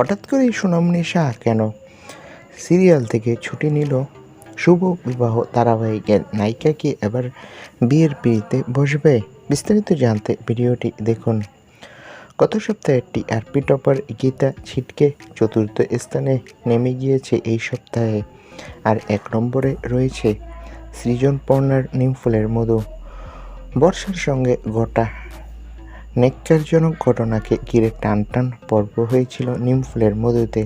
হঠাৎ করেই সোনামণি শাহ কেন সিরিয়াল থেকে ছুটি নিল? শুভ বিবাহ ধারাবাহিকের নায়িকা কি এবার বিয়ের পিড়িতে বসবে। বিস্তারিত জানতে ভিডিওটি দেখুন। গত সপ্তাহে টিআরপি টপার গীতা ছিটকে চতুর্থ স্থানে নেমে গিয়েছে এই সপ্তাহে আর এক নম্বরে রয়েছে সৃজন পর্ণার নিমফুলের মধু। বর্ষার সঙ্গে গোটা নেককারজনক ঘটনাকে ঘিরে টান টান পর্ব হয়েছিল নিমফুলের মধুতে।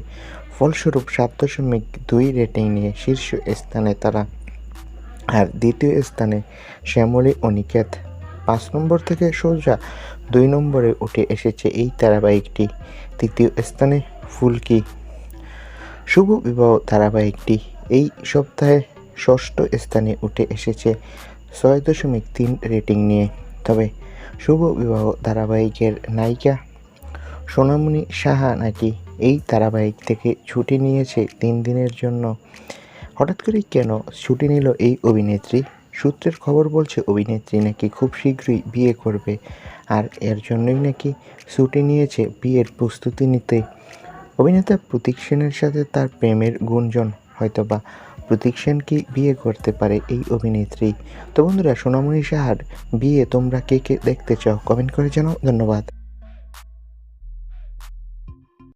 ফলস্বরূপ সাত দশমিক দুই রেটিং নিয়ে শীর্ষ স্থানে তারা। আর দ্বিতীয় স্থানে শ্যামলী অনিকেত। পাঁচ নম্বর থেকে সোজা দুই নম্বরে উঠে এসেছে এই ধারাবাহিকটি। তৃতীয় স্থানে ফুলকি। শুভ বিবাহ ধারাবাহিকটি। এই সপ্তাহে ষষ্ঠ স্থানে উঠে এসেছে ছয় দশমিক তিন রেটিং নিয়ে। তবে শুভ বিবাহ ধারাবাহিকের নায়িকা সোনামণি সাহা নাকি এই ধারাবাহিক থেকে ছুটি নিয়েছে তিন দিনের জন্য? হঠাৎ করে কেন ছুটি নিল এই অভিনেত্রী? সূত্রের খবর বলছে, অভিনেত্রী নাকি খুব শীঘ্রই বিয়ে করবে আর এর জন্যই নাকি ছুটি নিয়েছে বিয়ের প্রস্তুতি নিতে। অভিনেতা প্রতীক সেনের সাথে তার প্রেমের গুঞ্জন, হয়তোবা প্রতীক সেনকে বিয়ে করতে পারে এই অভিনেত্রী। তো বন্ধুরা, সোনামণি সাহার বিয়ে তোমরা কে কে দেখতে চাও? কমেন্ট করে জানাও। ধন্যবাদ।